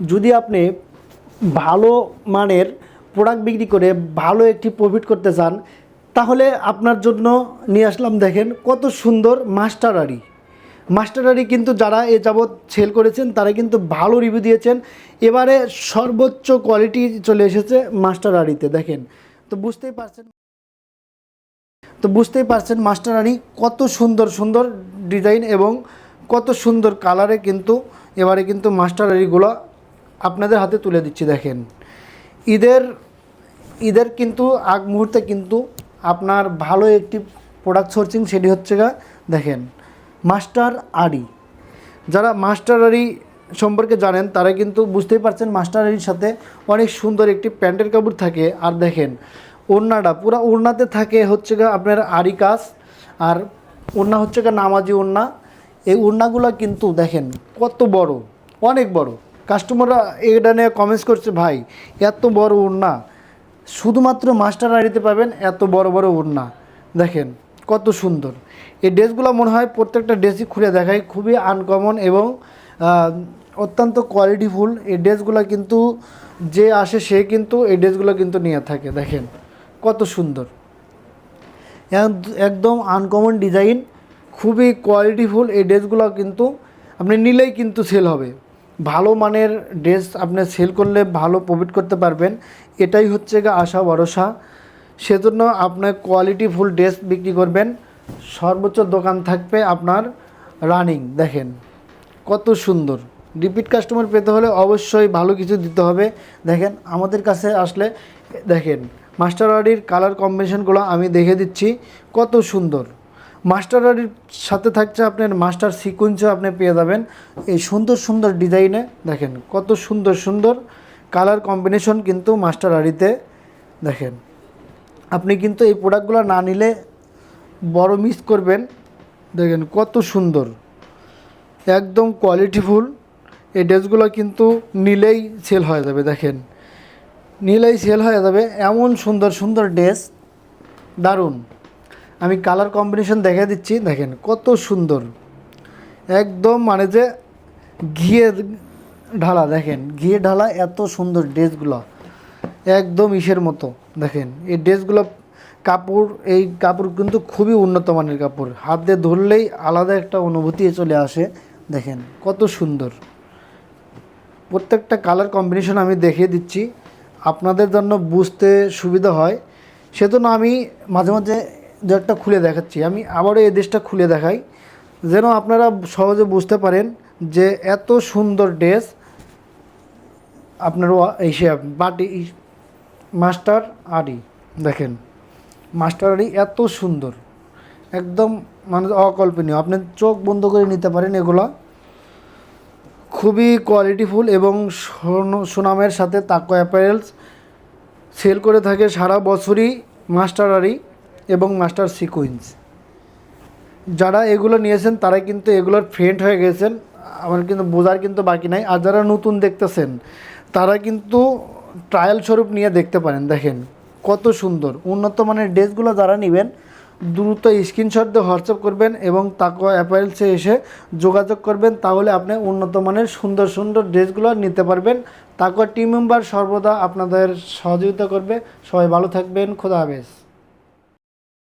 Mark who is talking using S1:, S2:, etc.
S1: যদি আপনি ভালো মানের প্রোডাক্ট বিক্রি করে ভালো একটি প্রফিট করতে চান, তাহলে আপনার জন্য নিয়ে আসলাম দেখেন কত সুন্দর মাস্টারারি মাস্টারারি কিন্তু যারা এ যাবৎ সেল করেছেন, তারা কিন্তু ভালো রিভিউ দিয়েছেন। এবারে সর্বোচ্চ কোয়ালিটি চলে এসেছে মাস্টারারিতে দেখেন। তো বুঝতেই পারছেন তো বুঝতেই পারছেন মাস্টারারি কত সুন্দর সুন্দর ডিজাইন এবং কত সুন্দর কালারে কিন্তু এবারে কিন্তু মাস্টারারিগুলো আপনাদের হাতে তুলে দিচ্ছি, দেখেন। ঈদের ঈদের কিন্তু আগ মুহূর্তে কিন্তু আপনার ভালো একটি প্রোডাক্ট সোর্সিং সেটি হচ্ছে গা, দেখেন, মাস্টার আরি যারা মাস্টার আরি সম্পর্কে জানেন, তারা কিন্তু বুঝতেই পারছেন মাস্টার আরির সাথে অনেক সুন্দর একটি প্যান্টের কাপড় থাকে। আর দেখেন, ওড়নাটা পুরো ওড়নাতে থাকে হচ্ছে গা আপনার আরি কাজ, আর ওড়না হচ্ছে গা নামাজি ওড়না। এই ওড়নাগুলো কিন্তু দেখেন কত বড়, অনেক বড়। কাস্টমাররা এটা নিয়ে কমেন্টস করছে, ভাই, এত বড় ওড়না। শুধুমাত্র মাস্টার আড়িতে পাবেন এত বড় বড় ওড়না। দেখেন, কত সুন্দর। এই ড্রেসগুলো মনে হয় প্রত্যেকটা ড্রেসই খুলে দেখায়, খুবই আনকমন এবং অত্যন্ত কোয়ালিটিফুল এই ড্রেসগুলো কিন্তু যে আসে সে কিন্তু এই ড্রেসগুলো কিন্তু নিয়ে থাকে, দেখেন, কত সুন্দর। একদম আনকমন ডিজাইন খুবই কোয়ালিটিফুল এই ড্রেসগুলো কিন্তু আপনি নিলেই কিন্তু সেল হবে। ভালো মানের ড্রেস আপনি সেল করলে ভালো প্রফিট করতে পারবেন। এটাই হচ্ছে আশা, ভরসা। সেজন্য আপনার কোয়ালিটি ফুল ড্রেস বিক্রি করবেন। সর্বোচ্চ দোকান থাকবে আপনার রানিং, দেখেন। কত সুন্দর। রিপিট কাস্টমার পেতে হলে অবশ্যই ভালো কিছু দিতে হবে। দেখেন, আমাদের কাছে আসলে, দেখেন মাস্টার আডির কালার কম্বিনেশনগুলো আমি দেখে দিচ্ছি। কত সুন্দর। মাস্টার সাথে থাকছে আপনার মাস্টার সিকুয়েন্সও আপনি পেয়ে যাবেন। এই সুন্দর সুন্দর ডিজাইনে দেখেন, কত সুন্দর সুন্দর কালার কম্বিনেশন কিন্তু মাস্টার আডিতে দেখেন। আপনি কিন্তু এই প্রোডাক্টগুলো না নিলে বড় মিস করবেন। দেখেন কত সুন্দর, একদম কোয়ালিটিফুল এই ড্রেসগুলো কিন্তু নিলেই সেল হয়ে যাবে, দেখেন। নিলেই সেল হয়ে যাবে, এমন সুন্দর সুন্দর ড্রেস দারুণ। আমি কালার কম্বিনেশন দেখে দিচ্ছি, দেখেন কত সুন্দর। একদম মানে যে ঘিয়ে ঢালা, দেখেন ঘিয়ে ঢালা এত সুন্দর ড্রেসগুলো। একদম ইসের মতো, দেখেন এই ড্রেসগুলো কাপড়, এই কাপড় কিন্তু খুবই উন্নত মানের কাপড়। হাত দিয়ে ধরলেই আলাদা একটা অনুভূতি চলে আসে, দেখেন কত সুন্দর। প্রত্যেকটা কালার কম্বিনেশন আমি দেখিয়ে দিচ্ছি। আপনাদের জন্য বুঝতে সুবিধা হয়। সেজন্য আমি মাঝে মাঝে দু একটা খুলে দেখাচ্ছি। আমি আবারও এই দেশটা খুলে দেখাই। যেন আপনারা সহজে বুঝতে পারেন যে এত সুন্দর ড্রেস আপনার এই সে বাটি মাস্টার আরি দেখেন। মাস্টার আরি এত সুন্দর। একদম মানে অকল্পনীয়। আপনি চোখ বন্ধ করে নিতে পারেন এগুলা। খুবই কোয়ালিটিফুল এবং সুনামের সাথে তাকো অ্যাপারেলস সেল করে থাকে সারা বছরই মাস্টার আরি এবং মাস্টার সিকুইন্স। যারা এগুলো নিয়েছেন তারা কিন্তু এগুলোর ফ্রেন্ড হয়ে গেছেন। আমার কিন্তু বোঝার কিন্তু বাকি নাই। আর যারা নতুন দেখতেছেন, তারা কিন্তু ট্রায়াল স্বরূপ নিয়ে দেখতে পারেন। দেখেন, কত সুন্দর। উন্নত মানের ড্রেসগুলো যারা নেবেন, দ্রুত স্ক্রিনশট দিয়ে হোয়াটসঅ্যাপ করবেন এবং তাকে অ্যাপারেলসে এসে যোগাযোগ করবেন। তাহলে আপনি উন্নত মানের সুন্দর সুন্দর ড্রেসগুলো নিতে পারবেন। তাকে টিম মেম্বার সর্বদা আপনাদের সহযোগিতা করবে। সবাই ভালো থাকবেন। খোদা হাফেজ।